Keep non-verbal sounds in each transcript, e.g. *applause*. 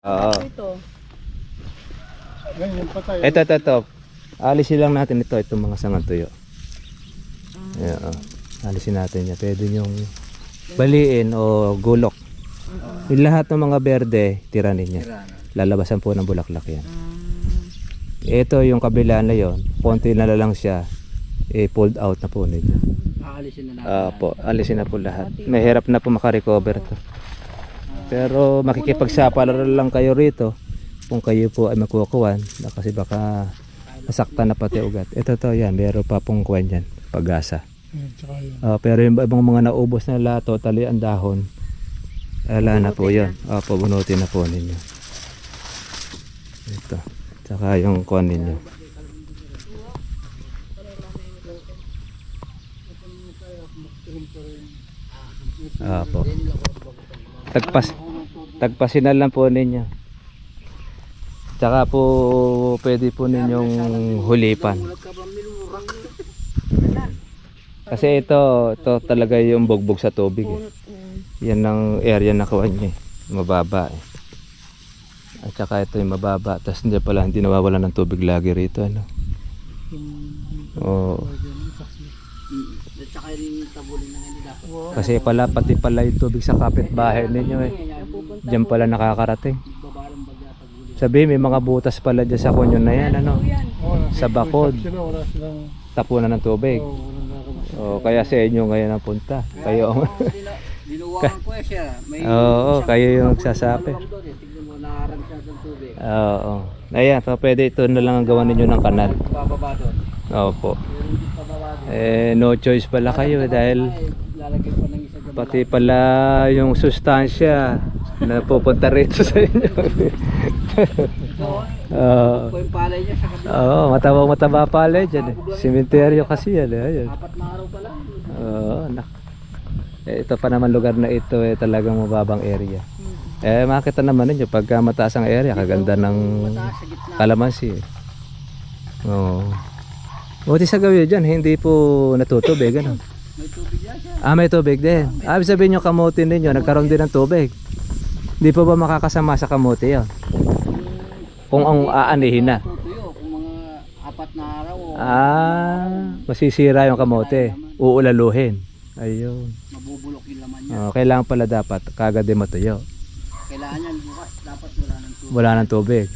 Oo. Ito. Yan, yung patay. Ito, ito, ito. Alisin lang natin ito, itong mga sangang tuyo. Ayan, oh. Alisin natin yan. Pwede yung baliin o gulok. Yung lahat ng mga berde, tiranin niya. Lalabasan po ng bulaklak yan. Ito yung kabila na yon, konti na lang siya, eh, pulled out na po ninyo. Aalisin na natin. Ah, po, alisin na po lahat. Mahirap na po makarecover to. Pero makikipagsapalaran lang kayo rito kung kayo po ay makukuhan na kasi baka nasaktan na pati ugat. Ito to yan, meron pa pong kuwan yan, pag-asa. Yan. Ah, pero yung ibang mga naubos na lahat, totally ang dahon, wala na po yun. Opo, bunutin na po ninyo. Ito. Tsaka yung kuwan ninyo. Opo. Tagpas, tagpasin na lang po ninyo. Tsaka po pwede po ninyong hulipan. Kasi ito, ito talaga yung bugbog sa tubig. Eh. Yan ang area na kuha niya. eh. Mababa eh. At saka ito yung mababa. Tapos hindi pala, hindi nawawala ng tubig lagi rito. Ano? Oo. At saka yung tabulin na dapat. Kasi pala, pati pala yung tubig sa kapitbahay ninyo eh. Diyan pala nakakarating. Sabi, may mga butas pala dyan sa kunyon na yan. Ano? Sa bakod. Tapunan ng tubig. Oh, kaya sa inyo ngayon ang punta. Kayo ang... Dinuwakan ko eh siya. May Oo, kayo yung tubig. Oo. Ayan, so pwede ito na lang ang gawa ninyo ng kanal. Bababa doon. Opo. Eh, no choice pala kayo eh, dahil Ay, lalagay pa ng isa dyan. pati pala yung sustansya na pupunta rito sa inyo. *laughs* Oo. Ito yung palay niya sa kabila. Oo, mataba mataba pala dyan eh. Simenteryo kasi yan eh. Ayun. Apat na araw pa lang. Oo, nak. Eh, ito pa naman lugar na ito eh talagang mababang area. Eh makita naman ninyo pagka mataas ang area, kaganda ng sa kalamansi. eh. Oo. Buti sa gawin dyan, hindi po natutubig. Ano? May tubig yan siya. Ah, may tubig din. Ah, ibig sabihin yung kamote ninyo, nagkaroon din ng tubig. Hindi po ba makakasama sa kamote yun? Kung ang aanihin na. Kung mga apat na araw Ah, masisira yung kamote. Uulaluhin. Ayun. mabubulok yung laman niya. Oh, kailangan pala dapat kagad din matuyo. Kailangan yan bukas dapat wala ng tubig. Wala ng tubig.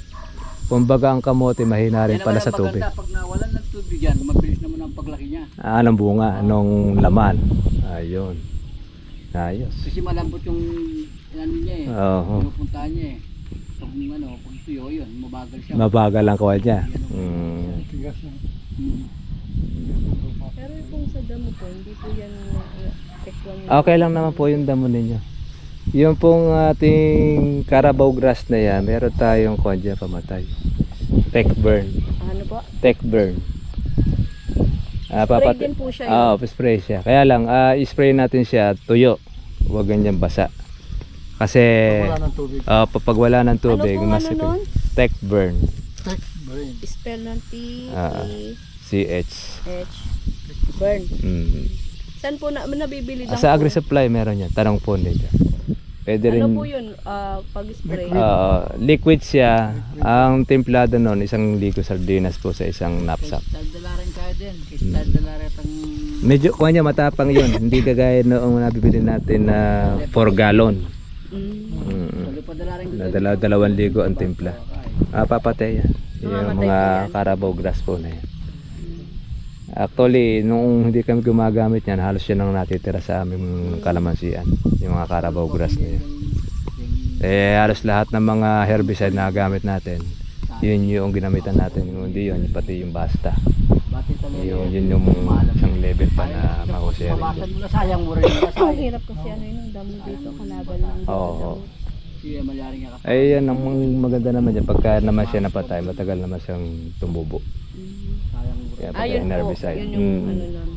Kumbaga ang kamote mahina rin pala sa tubig. Pag nawalan ng tubig yan, mabilis naman ang paglaki niya. Ah, anong bunga? Anong laman? Ayun. Ayos. Kasi malambot yung ano niya eh. Oo. Pinupuntahan niya eh. Pag ano, pag tuyo yun, mabagal siya. Mabagal ang kuha niya. Mm. Tigas na. Hmm. Pero yung kung sa damo po, hindi po yan tekwan yung... Okay lang naman po yung damo ninyo. Yung pong ating Carabao grass na yan, meron tayong kuha dyan pamatay. Tech burn. Ano po? Tech burn. Ah, Spray papat- din po siya. Ah, oh, spray siya. Kaya lang, ah, i-spray natin siya tuyo. Huwag ganyan basa. Kasi Wala ng tubig. ah, pag wala ng tubig, ano mas ano nun? tech burn. Tek, brain. Spell ng T, Ah. E, CH. H, burn. Mm. Saan po na, nabibili Ah, lang sa po? agri-supply meron yan. Tanong po ninyo. Pwede rin. Ano po yun? ah, pag-spray? Ah, liquid siya. Ang templado nun, isang ligo sardinas po sa isang knapsack. Daldala rin din. Kasi daldala rin ang... Medyo kuha niya matapang yun. *laughs* Hindi kagaya noong nabibili natin na 4 gallon. Mm. Mm. Na dalaw, dalawang ligo ang timpla. Ah, papatay yan. Yung mga yan. carabao grass po na yan. Actually, nung hindi kami gumagamit yan, halos yun ang natitira sa aming kalamansian. Yung mga carabao grass na yan. Eh, halos lahat ng mga herbicide na gamit natin, yun yung ginamitan natin. Hindi yun, pati yung basta. Bati talaga. Yun, yun yung isang level pa na mahusay rin dyan. mo na sayang mo rin. Ang hirap kasi ano yun, damo dito, kalaban ng Oo. Ay, yan ang maganda naman yan. Pagka naman siya napatay, matagal naman siyang tumubo. Kaya Ah, pagka yun po. herbicide. Yun yung Mm. ano lang.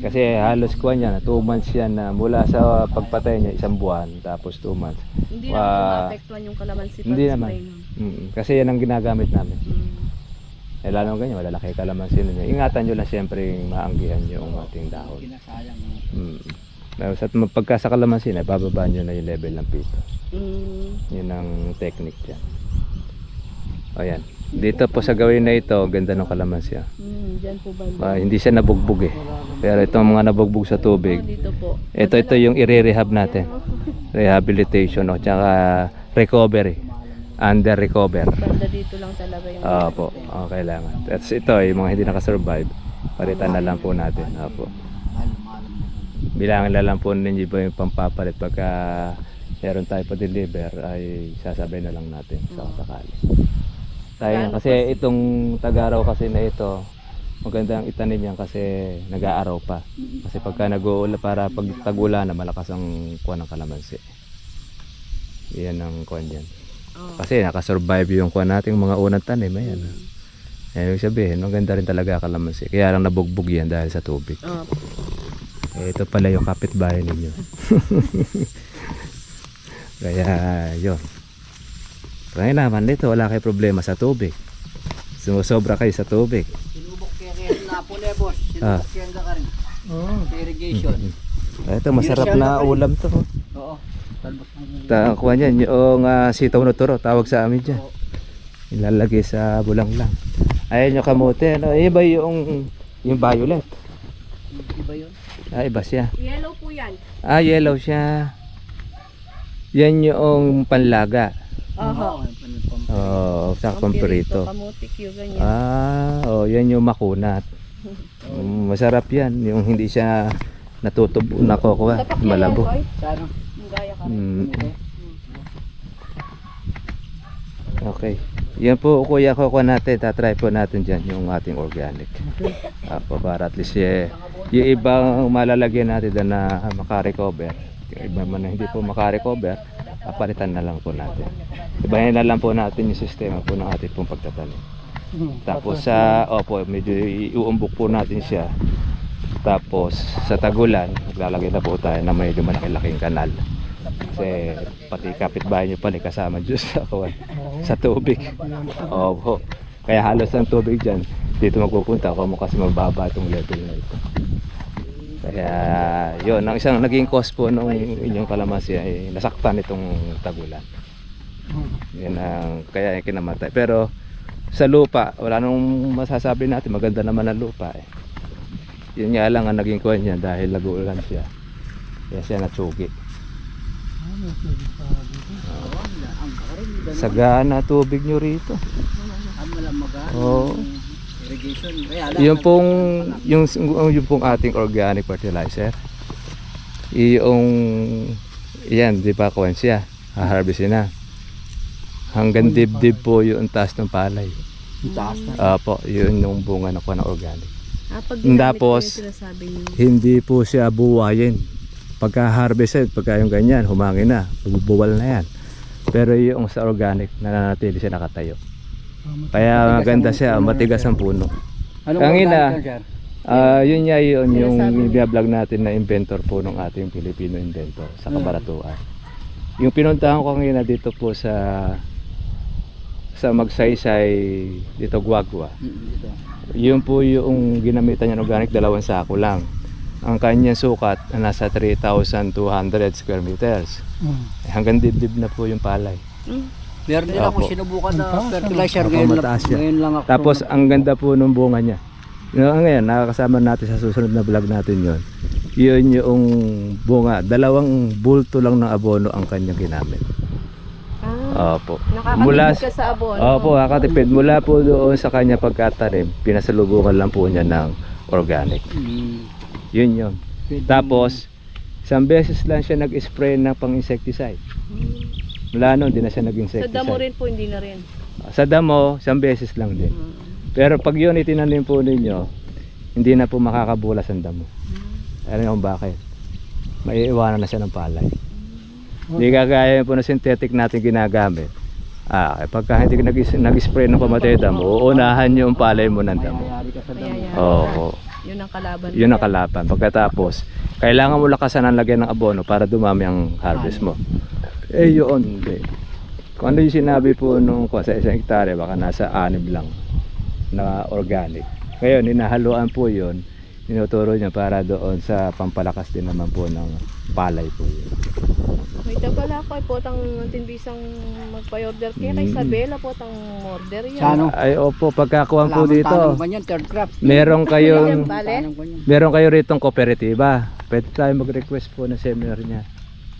Kasi halos kuha niya, 2 months yan na mula sa pagpatay niya, isang buwan, tapos 2 months. Hindi naman Wa- maapektuhan yung kalamansi pag Hindi naman. Mm, kasi yan ang ginagamit namin. Mm. Eh, lalo ganyan, malalaki kalamansin ninyo. Ingatan nyo lang siyempre yung maanggihan yung ating dahon. Kinasayang. Mm. Tapos at pagka sa kalamansi na, bababa nyo na yung level ng pito. Mm. Yun ang technique dyan. O yan. Dito po sa gawin na ito, ganda ng kalamansi. ah. Mm, dyan po banda. Ah, hindi siya nabugbog eh. Pero itong mga nabugbog sa Oh, tubig, dito po. ito ito yung i-rehab natin. Rehabilitation o tsaka recovery. Under recover. Banda dito lang talaga yung Opo, oh, kailangan. At ito, yung mga hindi nakasurvive, palitan na lang po natin. Opo. Bilangin na lang po ninyo ba yung pampapalit pagka meron tayo pa deliver ay sasabay na lang natin sa sakali. Tayo kasi itong tag-araw kasi na ito, maganda ang itanim yan kasi nag-aaraw pa. Kasi pagka nag-uula para pag tag-ulan na malakas ang kuha ng kalamansi. Yan ang kuha yan. Oh. Kasi nakasurvive yung kuha nating mga unang tanim. Ayan. Eh, ibig sabihin, maganda rin talaga kalamansi. Kaya lang nabugbog yan dahil sa tubig. Oh. Eh, ito pala yung kapitbahay ninyo. *laughs* Kaya, yun. Kaya naman dito, wala kayo problema sa tubig. Sumusobra kayo sa tubig. Sinubok kaya kaya na po na boss. Ah. Sinubok kaya ka rin. Sa irrigation. Ah, Ito, masarap na ulam to. oh. Oo. Talbos ng Ta kuha niyan, yung uh, sitaw na turo, tawag sa amin dyan. Ilalagay sa bulang lang. Ayan yung kamote. Ano? Iba yung, yung violet. iba yun. Ah, iba siya. Yellow po yan. Ah, yellow siya. Yan yung panlaga. Pan- Oh, sa pampirito. Kamutik yung ganyan. Ah, oh, yan yung makunat. *laughs* Mm, masarap yan, yung hindi siya natutubo, nakukuha, malabo. yan, Koy. Gaya ka. Mm, okay. Yan po kuya kukuha natin, tatry po natin dyan yung ating organic. *laughs* Apo, para at least eh, yung ibang malalagyan natin doon na makarecover. Yung iba man na hindi po makarecover, papalitan na lang po natin. Ibahin na lang po natin yung sistema po ng ating pong pagtatanim. Tapos sa, opo, medyo iuumbok po natin siya. Tapos sa tagulan, maglalagay na po tayo na medyo malaki-laking kanal. Kasi pati kapitbahay nyo pala kasama dyan sa, kawan, sa tubig. Opo. Kaya halos ang tubig dyan, dito magpupunta kung kasi mababa itong level na ito. Kaya yun, ang isang naging cause po nung inyong kalamansi ay nasaktan itong tagulan. Yan ang kaya kinamatay. Pero sa lupa, wala nung masasabi natin, maganda naman ang lupa eh. Yun nga lang ang naging kuha niya dahil nag-uulan siya. Kaya siya natsugi. Oo, ang karin. ganun. Sagana tubig nyo rito. Oo. Irrigation. Kaya lang. Yung pong yung, yung pong ating organic fertilizer. Yung yan, di ba kuwan siya? Haharvestin na. Hanggang dibdib po yung taas ng palay. Taas na. Apo, yun yung bunga na kuha ng organic. Ah, pag Tapos. Hindi po siya buwayin. Pagka harvested, pagka yung ganyan, humangin na, bubuwal na yan. Pero yung sa organic, nananatili siya nakatayo. Kaya maganda siya, matigas ang puno. Kangina. sir? Ah, yun nga yun, yung niya. vlog natin na inventor po ng ating Filipino inventor sa Kabaratuan. Yung pinuntahan ko kanina dito po sa sa Magsaysay dito Guagua. Mm, Dito. Yun po yung ginamitan niya ng organic dalawang sako lang. Ang kanyang sukat na nasa 3,200 square meters. Eh, Hanggang dibdib na po yung palay. Mm. Meron din ako sinubukan na fertilizer Opo, ngayon lang, ngayon lang ako. Tapos ang ganda po ng bunga niya. Yung ngayon, nakakasama natin sa susunod na vlog natin yon. Yun yung bunga. Dalawang bulto lang ng abono ang kanyang ginamit. Ah, Opo. Mula, ka sa abono. opo, nakakatipid. Mula po doon sa kanya pagkatanim, pinasalubungan lang po niya ng organic. Mm. Yun yun. Pwede- Tapos, isang beses lang siya nag-spray ng pang-insecticide. Mula noon, di na siya Sa nag-insecticide. damo rin po, hindi na rin. Sa damo, isang beses lang din. Mm. Pero pag yun itinanim po ninyo, hindi na po makakabulas ang damo. Alam niyo kung bakit? Maiiwanan na siya ng palay. Hindi kagaya po na synthetic natin ginagamit. Ah, eh, pagka hindi nag-spray ng pamatay damo, uunahan yung palay mo ng damo. Mayayari ka sa Yun ang kalaban. Yun ang kalaban. Pagkatapos, kailangan mo lakasan ang lagyan ng abono para dumami ang harvest mo. Eh yun, hindi. Kung ano yung sinabi po nung ko sa isang hektarya, baka nasa anib lang na organic. Ngayon, hinahaluan po yun. tinuturo niya para doon sa pampalakas din naman po ng palay po yun. May tabala ko ay potang tinbisang magpa-order kaya kay Mm. Isabela potang order yan. Sa ano? Ay opo, pagkakuhan po dito, tanong yan? Third crop. meron kayong Bale? Meron kayo ritong kooperatiba. Pwede tayo mag-request po ng seminar niya.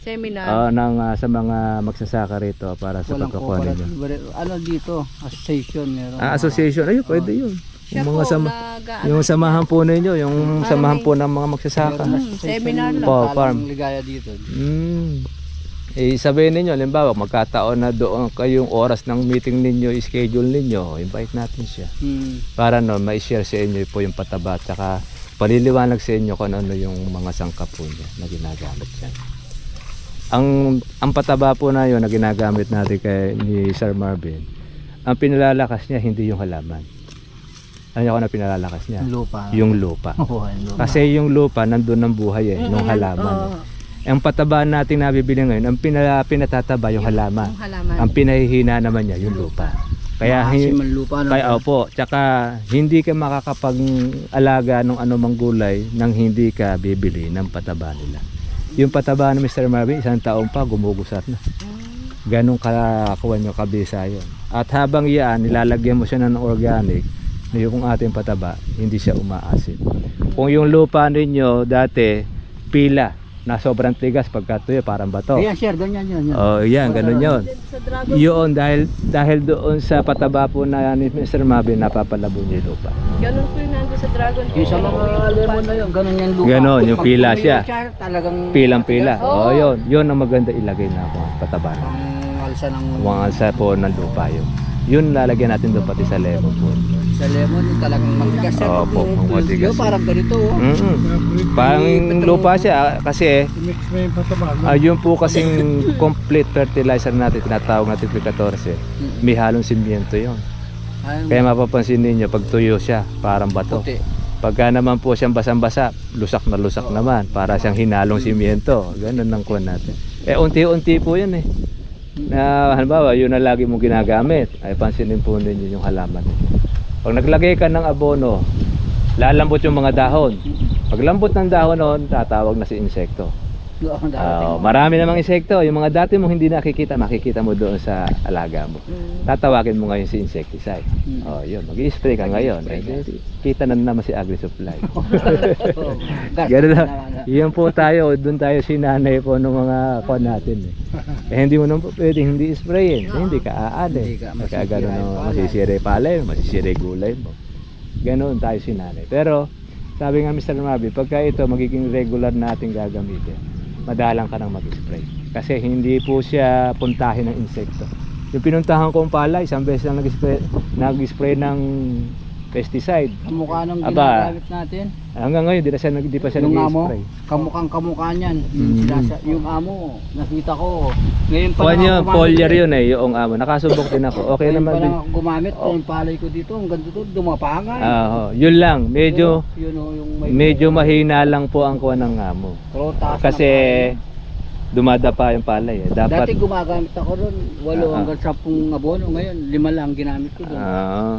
Seminar. Ah, ng, ah, sa mga magsasaka rito para sa Walang pagkakuha ninyo. cooperative. Ano dito? Association meron. Ah, association. Ayun, pwede yun. Siya Yung mga po, sama, nag- yung samahan po ninyo, yung samahan po ng mga magsasaka. Association seminar lang. Po, farm. ligaya dito. Mm. Eh, sabihin ninyo, halimbawa, magkataon na doon kayong oras ng meeting ninyo, schedule ninyo, invite natin siya. Hmm. Para no, ma-share sa inyo po yung pataba at saka paliliwanag sa inyo kung ano yung mga sangkap po niya na ginagamit niya. Ang, ang pataba po na yun na ginagamit natin kay ni Sir Marvin, ang pinalalakas niya hindi yung halaman. Ano yung na pinalalakas niya? Lupa. Yung lupa. *laughs* Yung lupa. Kasi yung lupa nandun ng buhay eh, nung halaman. eh. Ang pataba natin nabibili ngayon, ang pinala, pinatataba yung halaman. Yung halaman. Ang pinahihina naman niya yung lupa. Kaya Maasim lupa. No? kaya opo, tsaka hindi ka makakapag-alaga ng anumang gulay nang hindi ka bibili ng pataba nila. Yung pataba ng Mr. Marvin, isang taon pa gumugusat na. Ganong kakakuha nyo kabisa yun. At habang yan, nilalagyan mo siya ng organic, na yung ating pataba, hindi siya umaasin. Kung yung lupa ninyo dati, pila, na sobrang tigas pagkatuyo, parang bato. Ayan, sir, ganyan yun. yun. Oh, yan, ganun yun. Yun, dahil, dahil doon sa pataba po na ni Mr. Marvin, napapalabo niya yung lupa. Ganun po yung nandun sa dragon. Yung sa mga lemon na yun, ganun yung lupa. Ganon, yung pila siya. talagang Pilang-pila. Oo. Oh, yun. Yun ang maganda ilagay na po, pataba na. Ang alsa ng Mga alsa po ng lupa yun. Yun lalagyan natin doon pati sa lemon po. Sa lemon, yung talagang matigas. sir. Opo, Yung- matigas. Yung parang ganito. Oh. Mm Parang lupa siya ah, kasi yung pataba. ah, yun po kasing complete fertilizer natin, tinatawag natin P14. May halong simyento yun. Ayun, Kaya mapapansin ninyo, pag tuyo siya, parang bato. Pagka naman po siyang basang-basa, lusak na lusak naman. Para siyang hinalong simyento. Ganun ang kuha natin. Eh, unti-unti po yun eh. Na, halimbawa, yun na lagi mong ginagamit. Ay, pansinin po ninyo yung halaman. Pag naglagay ka ng abono, lalambot yung mga dahon. Pag lambot ng dahon noon, tatawag na si insekto. Darating. marami namang insekto. Yung mga dati mong hindi nakikita, makikita mo doon sa alaga mo. Mm. Tatawagin mo ngayon si insecticide. Mm. Oh, yun. Mag-i-spray ka ngayon. Eh, kita na naman si Agri-Supply. *laughs* Ganun lang. na- na- Iyan po tayo, doon tayo sinanay po ng mga kuha natin eh. eh hindi mo naman pwedeng hindi sprayin. Eh, hindi ka aad eh. Hindi ka, masisira palay. masisira gulay mo. Ganoon tayo sinanay. Pero sabi nga Mr. Marvin, pagka ito magiging regular natin gagamitin, madalang ka nang mag-spray. Kasi hindi po siya puntahin ng insekto. Yung pinuntahan kong palay, isang beses lang nag-spray, nag-spray ng pesticide. Kamukha nung Aba. ginagamit natin. Hanggang ngayon, di, na siya, di pa siya Yung amo, nag-spray. kamukhang kamukha niyan. Mm. yung amo, nakita ko. Ngayon pa Kuha lang niyo, ako gumamit foliar eh. yun eh, yung amo. Nakasubok din ako. Okay Ngayon naman pa din. lang ako gumamit. Oh. Yung palay ko dito, ang ganito to, dumapangan. Ah, oh, yun lang, medyo Yun, oh, yung may medyo mahina lang po ang kuha ng amo. Pero taas Kasi na dumadapa yung palay eh. palay. Dati Dapat gumagamit ako ron, walo Ah, ah. hanggang sampung abono. Ngayon, lima lang ginamit ko doon. ah,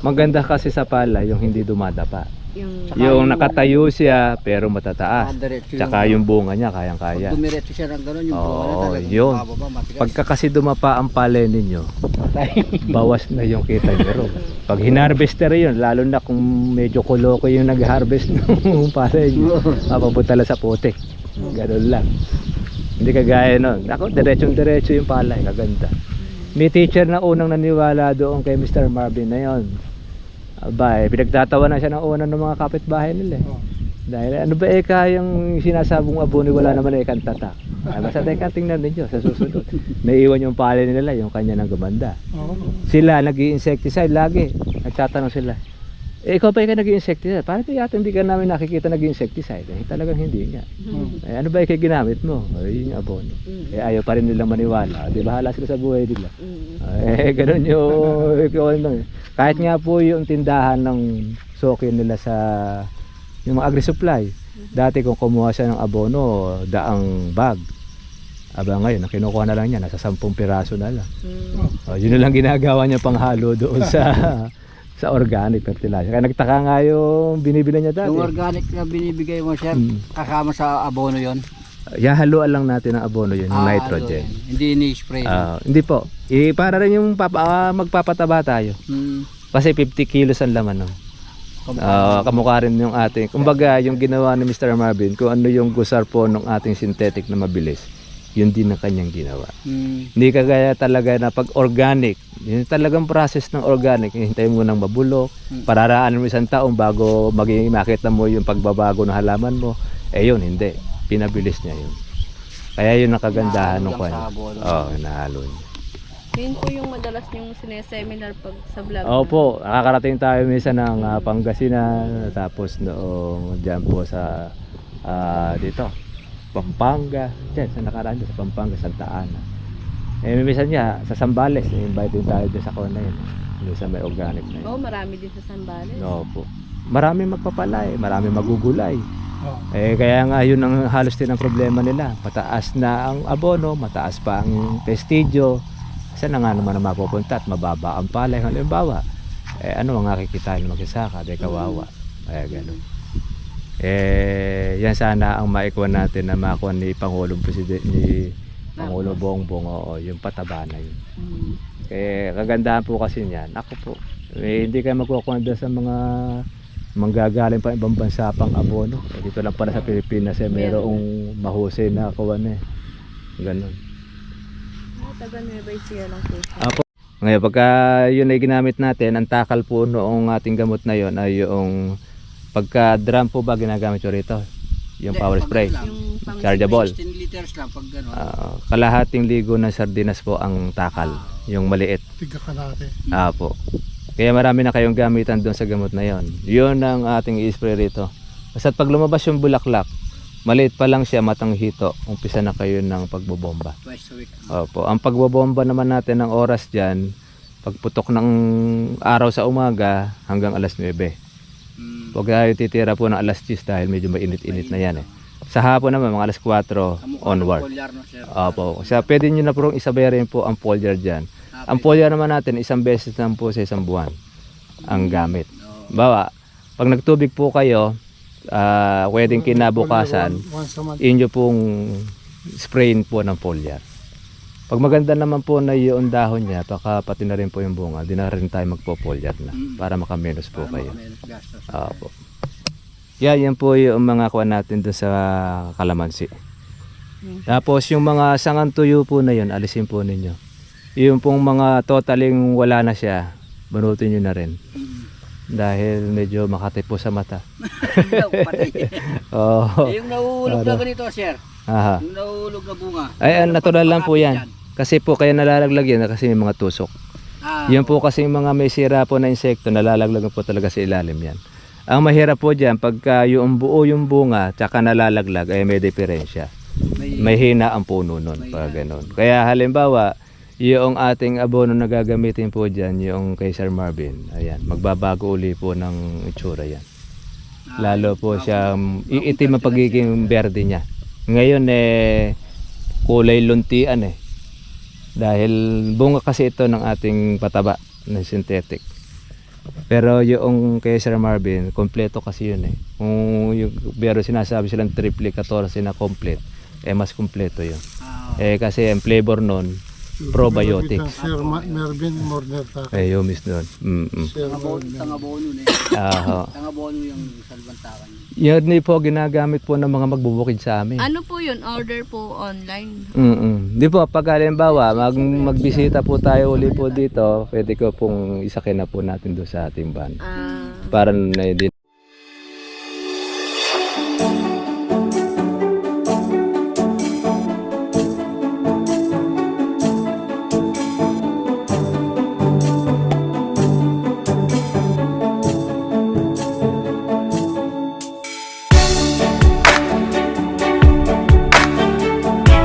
maganda kasi sa palay yung hindi dumadapa. Yung Yung yung- nakatayo siya pero matataas. diretso Tsaka yung bunga niya kayang-kaya. Pag dumiretso siya ng gano'n, yung Oo, bunga na talagang yun. bababa, matigas. Pagka kasi dumapa ang palay ninyo, *laughs* bawas na yung kita nyo. Pag hinarvester yun, lalo na kung medyo kuloko yung nag-harvest *laughs* ng palay nyo, *laughs* mapapunta lang sa putik. Ganun lang. Hindi kagaya nun. Ako, diretsong diretso yung palay, kaganda. May teacher na unang naniwala doon kay Mr. Marvin na yon. Aba, eh, pinagtatawa na siya ng una ng mga kapitbahay nila. eh. Oh. Dahil ano ba eh kayang sinasabong abono wala naman eh kang tatak. Ay, basta teka tingnan ninyo sa susunod. Naiiwan yung palay nila, yung kanya nang gumanda. Oo. Sila nag insecticide lagi. Nagtatanong sila. Eh, ikaw ba ka nag insecticide Parang yata hindi ka namin nakikita nag insecticide Eh, talagang hindi nga. Eh, ano ba yung ginamit mo? Ay, yung abono. Eh, ayaw pa rin nilang maniwala. Di bahala sila sa buhay nila. Eh, ganun yung. *laughs* Kahit nga po yung tindahan ng sokin nila sa yung mga agri-supply. Dati kung kumuha siya ng abono, daang bag. Aba ngayon, ang kinukuha na lang niya, nasa 10 piraso na lang. Mm. Oh, yun na lang ginagawa niya panghalo doon sa *laughs* sa organic fertilizer. Kaya nagtaka nga yung binibili niya dati. Yung organic na binibigay mo, sir, Mm. kasama sa abono yon. Yahaluan lang natin ng abono yun, yung Ah, nitrogen. yun. Hindi ni-spray. Ah, hindi po. I, para rin yung papa, ah, magpapataba tayo. Hmm. Kasi 50 kilos ang laman. No? Ah, kamukha rin yung ating. Kumbaga, yung ginawa ni Mr. Marvin, kung ano yung gusar po ng ating synthetic na mabilis, yun din ang kanyang ginawa. Hmm. Hindi kagaya talaga na pag organic, yun talagang process ng organic, hintayin mo ng mabulok, Hmm. pararaan mo isang taon bago maging makita mo yung pagbabago ng halaman mo. Eh yun, hindi. Pinabilis niya yun. Kaya yun ang kagandahan ng kanya. Oo, oh, nahalo niya. Yun po yung madalas yung sineseminar pag sa vlog. Opo, nakakarating tayo minsan ng ah, Pangasinan, tapos noong dyan po sa ah, dito, Pampanga, dyan sa nakaraan dyan sa Pampanga, Santa Ana. Eh, minsan niya, sa Sambales, invite din tayo dyan sa kona yun. Doon sa may organic na yun. Oo, marami din sa Sambales. Opo. Marami magpapalay, marami magugulay. Oh. Eh, kaya nga yun ang halos din ang problema nila. Mataas na ang abono, mataas pa ang prestigyo. Saan na nga naman na mapupunta at mababa ang palay. Halimbawa, eh, ano ang kikitain ng magsasaka? Di kawawa. Kaya ganun. Eh, yan sana ang maikuha natin na makuha ni Pangulong Presidente ni Pangulo Bongbong oo, yung pataba na yun. Mm. Eh, kagandahan po kasi niyan. Ako po, eh, hindi kayo magkukuha sa mga manggagaling pa ibang bansa pang abono. Eh, dito lang pala sa Pilipinas eh, mayroong mahusay na kawan eh. Ganun. Ah, taga Nueva Ecija lang po. Apo. Ngayon, pagka yun ay ginamit natin, ang takal po noong ating gamot na yun ay yung pagka drum po ba ginagamit ko rito? Yung Hindi, power spray. ano lang, Yung pang Chargeable. 16 liters lang pag gano'n. Ah, kalahating ligo ng sardinas po ang takal. Yung maliit. Tiga ka natin. Apo. Kaya marami na kayong gamitan doon sa gamot na yon. Yun ang ating i-spray rito. Basta pag lumabas yung bulaklak, maliit pa lang siya, matanghito, umpisa na kayo ng pagbobomba. Twice a week. Opo. Ang pagbobomba naman natin ng oras dyan, pagputok ng araw sa umaga hanggang alas 9. Huwag tayo titira po ng alas 10 dahil medyo mainit-init na yan eh. Sa hapon naman, mga alas 4 Kamukha ng onward. Opo. Kaya pwede nyo na po isabay rin po ang foliar dyan. Ang foliar naman natin, isang beses lang po sa isang buwan ang gamit. Bawa, pag nagtubig po kayo, ah pwedeng kinabukasan, inyo pong sprayin po ng foliar. Pag maganda naman po na yung dahon niya, baka pati na rin po yung bunga, di na rin tayo magpo-foliar na Mm. para makamenos po Para kayo. gastos. Opo. Yeah, yan po yung mga kuha natin doon sa kalamansi. Hmm. Tapos yung mga sangan tuyo po na yun, alisin po ninyo. Yung pong mga totaling wala na siya, banutin nyo na rin. Hmm. Dahil medyo makati po sa mata. *laughs* *laughs* Oo. Eh, yung nauulog na ganito, sir. Aha. Yung nauulog na bunga. Ay, Ano natural lang po yan. Kasi po kaya nalalaglag yan kasi may mga tusok. Ah, Yan po kasi yung mga may sira po na insekto, nalalaglag po talaga sa ilalim yan. Ang mahirap po dyan, pagka yung buo yung bunga, tsaka nalalaglag, ay may diferensya. may, May hina ang puno nun, pag ganun. Kaya halimbawa, yung ating abono na gagamitin po dyan, yung kay Sir Marvin, ayan, magbabago uli po ng itsura yan. ah, Lalo po siya, iitim ang pagiging berde niya. Ngayon eh, kulay luntian eh. Dahil bunga kasi ito ng ating pataba na synthetic. Pero yung kay Sir Marvin, kompleto kasi yun eh. Kung yung, pero sinasabi silang triple 14 na complete, eh mas kompleto yun. ah, Eh kasi ang flavor nun, probiotics. Sir Mervin Morner ta. Eh yung miss nun. Mm-mm. Sir tangabono, tangabono eh. Aho. Tangabono yung salbantakan. Yun din po ginagamit po ng mga magbubukid sa amin. Ano po yun? Order po online. Mm Di po, pag halimbawa, mag, magbisita po tayo uli po dito, pwede ko pong isakin na po natin doon sa ating van. Ah, Para na din.